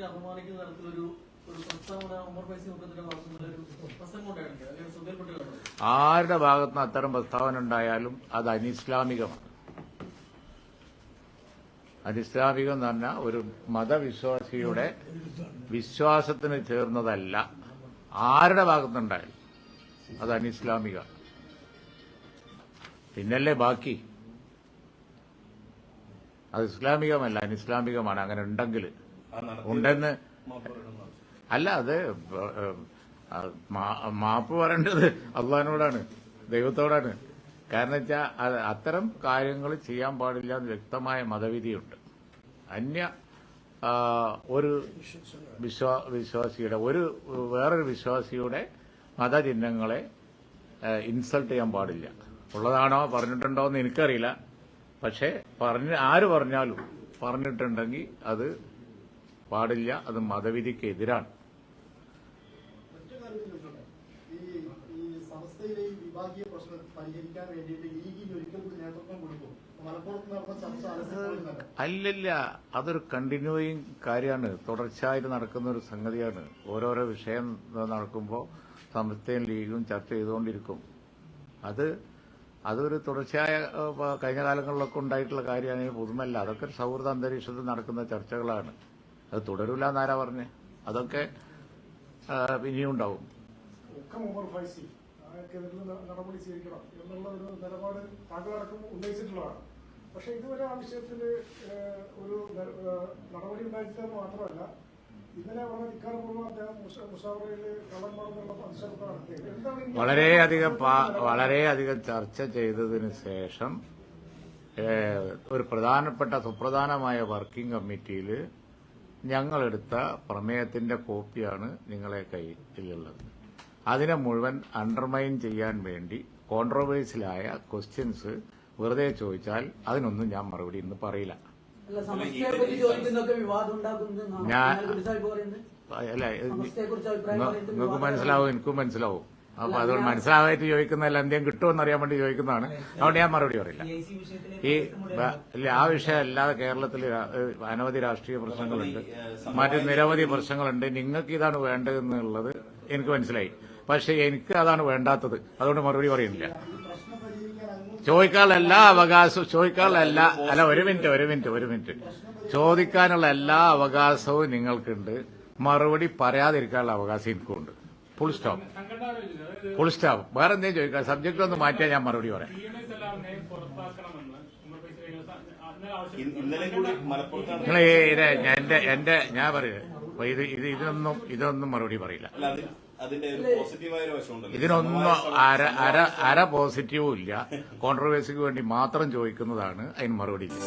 മുഖ്യമന്ത്രി അപമാനിക്കുന്ന തരത്തിലൊരു ആരുടെ ഭാഗത്തുനിന്ന് അത്തരം പ്രസ്താവന ഉണ്ടായാലും അത് അനിസ്ലാമികമാണ്. അനിസ്ലാമികം എന്ന് പറഞ്ഞാൽ ഒരു മതവിശ്വാസിയുടെ വിശ്വാസത്തിന് ചേർന്നതല്ല. ആരുടെ ഭാഗത്തുനിന്നുണ്ടായാലും അത് അനിസ്ലാമിക പിന്നല്ലേ ബാക്കി? അത് ഇസ്ലാമികമല്ല അനിസ്ലാമികമാണ്. അങ്ങനെ ഉണ്ടെങ്കിൽ ഉണ്ടെന്ന് അല്ല അത് മാപ്പ് പറയേണ്ടത് അള്ളഹാനോടാണ് ദൈവത്തോടാണ്. കാരണം വെച്ചാൽ അത്തരം കാര്യങ്ങൾ ചെയ്യാൻ പാടില്ല എന്ന് വ്യക്തമായ മതവിധിയുണ്ട്. അന്യ ഒരു വിശ്വാ വിശ്വാസിയുടെ ഒരു വേറൊരു വിശ്വാസിയുടെ മതചിഹ്നങ്ങളെ ഇൻസൾട്ട് ചെയ്യാൻ പാടില്ല. ഉള്ളതാണോ പറഞ്ഞിട്ടുണ്ടോ എന്ന് എനിക്കറിയില്ല. പക്ഷേ പറഞ്ഞ് ആര് പറഞ്ഞാലും പറഞ്ഞിട്ടുണ്ടെങ്കിൽ അത് പാടില്ല അത് മതവിധിക്ക് എതിരാണ് ഈ വിഭാഗീയ വേണ്ടിയിട്ട് ലീഗിന് നേതൃത്വം കൊടുക്കും അല്ലല്ല അതൊരു കണ്ടിന്യൂയിങ് കാര്യമാണ്. തുടർച്ചയായിട്ട് നടക്കുന്ന ഒരു സംഗതിയാണ്. ഓരോരോ വിഷയം നടക്കുമ്പോൾ സംസ്ഥയും ലീഗും ചർച്ച ചെയ്തുകൊണ്ടിരിക്കും. അത് അതൊരു തുടർച്ചയായ കഴിഞ്ഞ കാലങ്ങളിലൊക്കെ ഉണ്ടായിട്ടുള്ള കാര്യമാണ് പുതുമല്ല അതൊക്കെ ഒരു സൗഹൃദ അന്തരീക്ഷത്തിൽ നടക്കുന്ന ചർച്ചകളാണ്. അത് തുടരൂല എന്നാരാ പറഞ്ഞ്? അതൊക്കെ പിന്നെയും ഉണ്ടാവും. നടപടി സ്വീകരിക്കണം എന്നുള്ള ഒരു നിലപാട് താങ്കളടക്കം ഉന്നയിച്ചിട്ടുള്ളതാണ്. പക്ഷെ ഇതുവരെ ആ വിഷയത്തിൽ ഒരു നടപടി ഉണ്ടായിട്ടെന്ന് മാത്രമല്ല ഇന്നലെ വളരെ ധിക്കാരപൂർവം അദ്ദേഹം മുഷ- മുഷാവറയിൽ കള്ളന്മാരെന്നുള്ള പ്രതിഷേധം വളരെയധികം വളരെയധികം ചർച്ച ചെയ്തതിന് ശേഷം ഒരു പ്രധാനപ്പെട്ട സുപ്രധാനമായ വർക്കിംഗ് കമ്മിറ്റിയിൽ ഞങ്ങളെടുത്ത പ്രമേയത്തിന്റെ കോപ്പിയാണ് നിങ്ങളെ കയ്യിലുള്ളത്. അതിനെ മുഴുവൻ അണ്ടർമൈൻ ചെയ്യാൻ വേണ്ടി കോൺട്രവേഴ്സിലായ ക്വസ്റ്റ്യൻസ് വെറുതെ ചോദിച്ചാൽ അതിനൊന്നും ഞാൻ മറുപടി ഇന്ന് പറയില്ല. ഞാൻ- അല്ല നിങ്ങൾക്ക് മനസ്സിലാവും എനിക്കും മനസ്സിലാവും. അപ്പൊ അതുകൊണ്ട് മനസ്സിലാവായിട്ട് ചോദിക്കുന്നതല്ല എന്തെങ്കിലും കിട്ടുമെന്ന് അറിയാൻ വേണ്ടി ചോദിക്കുന്നതാണ്. അതുകൊണ്ട് ഞാൻ മറുപടി പറയില്ല. ഈ ഇല്ല ആ വിഷയം അല്ലാതെ കേരളത്തിൽ അനവധി രാഷ്ട്രീയ പ്രശ്നങ്ങളുണ്ട്. മറ്റ് നിരവധി പ്രശ്നങ്ങളുണ്ട്. നിങ്ങൾക്ക് ഇതാണ് വേണ്ടതെന്നുള്ളത് എനിക്ക് മനസ്സിലായി. പക്ഷെ എനിക്ക് അതാണ് വേണ്ടാത്തത്. അതുകൊണ്ട് മറുപടി പറയുന്നില്ല. ചോദിക്കാനുള്ള എല്ലാ അവകാശവും ചോദിക്കാനുള്ള എല്ലാ അല്ല ഒരു മിനിറ്റ് ഒരു മിനിറ്റ് ഒരു മിനിറ്റ്. ചോദിക്കാനുള്ള എല്ലാ അവകാശവും നിങ്ങൾക്കുണ്ട്. മറുപടി പറയാതിരിക്കാനുള്ള അവകാശം എനിക്കുണ്ട് ഫുൾ സ്റ്റോപ്പ് ഫുൾ സ്റ്റോപ്പ് വേറെ എന്തെങ്കിലും ചോദിക്കാം? സബ്ജക്റ്റ് ഒന്ന് മാറ്റിയാൽ ഞാൻ മറുപടി പറയാം. നിങ്ങൾ എന്റെ എന്റെ ഞാൻ പറയുന്നത് ഇത് ഇത് ഇതിനൊന്നും ഇതൊന്നും മറുപടി പറയില്ല. ഇതിനൊന്നും അര അര അര പോസിറ്റീവും ഇല്ല. കോൺട്രവേഴ്സിക്ക് വേണ്ടി മാത്രം ചോദിക്കുന്നതാണ്. അതിന് മറുപടി ഇല്ല.